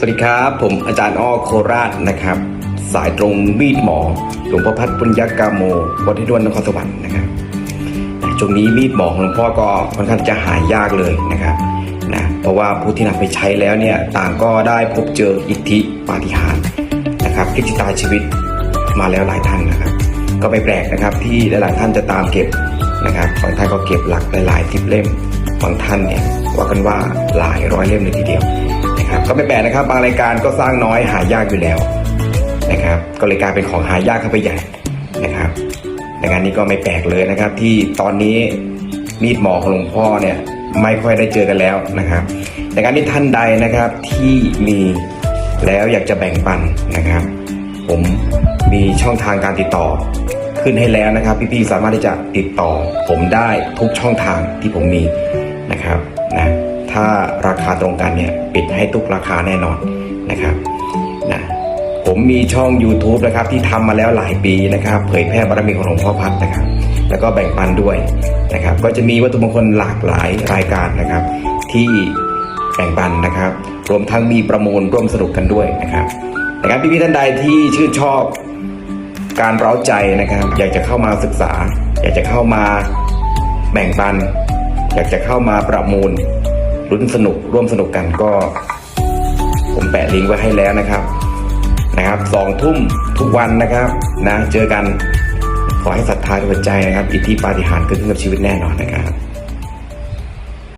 สวัสดีครับ ผมอาจารย์อ้อโคราชนะครับ สายตรงมีดหมอหลวงพ่อพัฒน์ปุญญกาโมวัดที่ดวนนครสวรรค์นะครับช่วงนี้มีดหมอของหลวงพ่อก็ค่อนข้างจะหายยากเลยนะครับนะเพราะว่าผู้ที่นำไปใช้แล้วเนี่ยต่างก็ได้พบเจออิทธิปาฏิหาริย์นะครับพลิกชะตาชีวิตมาแล้วหลายท่านนะครับ ก็ไม่แปลกนะครับที่หลายๆท่านจะตามเก็บนะครับบางท่านก็เก็บหลักหลายๆสิบเล่มบางท่านเนี่ยว่ากันว่าหลายร้อยเล่มเลยทีเดียว นะครับก็ไม่แปลกนะครับบางรายการก็สร้างน้อยหายากอยู่แล้วนะครับ ก็เลยกลายเป็นของหายากเข้าไปใหญ่นะครับในงานนี้ก็ไม่แปลกเลยนะครับ ที่ตอนนี้มีดหมอของหลวงพ่อเนี่ยไม่ค่อยได้เจอกันแล้วนะครับในงานนี้ท่านใดนะครับที่มีแล้วอยากจะแบ่งปันนะครับ ผมมีช่องทางการติดต่อ ขึ้นให้แล้วนะครับ พี่ๆสามารถที่จะติดต่อ ผมได้ทุกช่องทางที่ผมมีนะครับ ถ้าราคาตรงกันเนี่ยปิดให้ทุกราคาแน่นอนนะครับนะผมมีช่อง YouTube นะครับที่ทำมาแล้วหลายปีนะครับ เผยแพร่บารมีของหลวงพ่อพัดนะครับ แล้วก็แบ่งปันด้วยนะครับ ก็จะมีวัตถุมงคลหลากหลายรายการนะครับ ที่แบ่งปันนะครับ รวมทั้งมีประมูลร่วมสนุกกันด้วยนะครับนะครับพี่ๆท่านใดที่ชื่นชอบการเร้าใจนะครับ อยากจะเข้ามาศึกษา อยากจะเข้ามาแบ่งปัน อยากจะเข้ามาประมูล ลุ้นสนุกร่วมสนุกกันก็ ผมแปะลิงก์ไว้ให้แล้วนะครับนะครับสองทุ่มทุกวันนะครับนะเจอกันขอให้ศรัทธาด้วยหัวใจนะครับ อิทธิปาฏิหาริย์เกิดขึ้นกับชีวิตแน่นอนนะครับ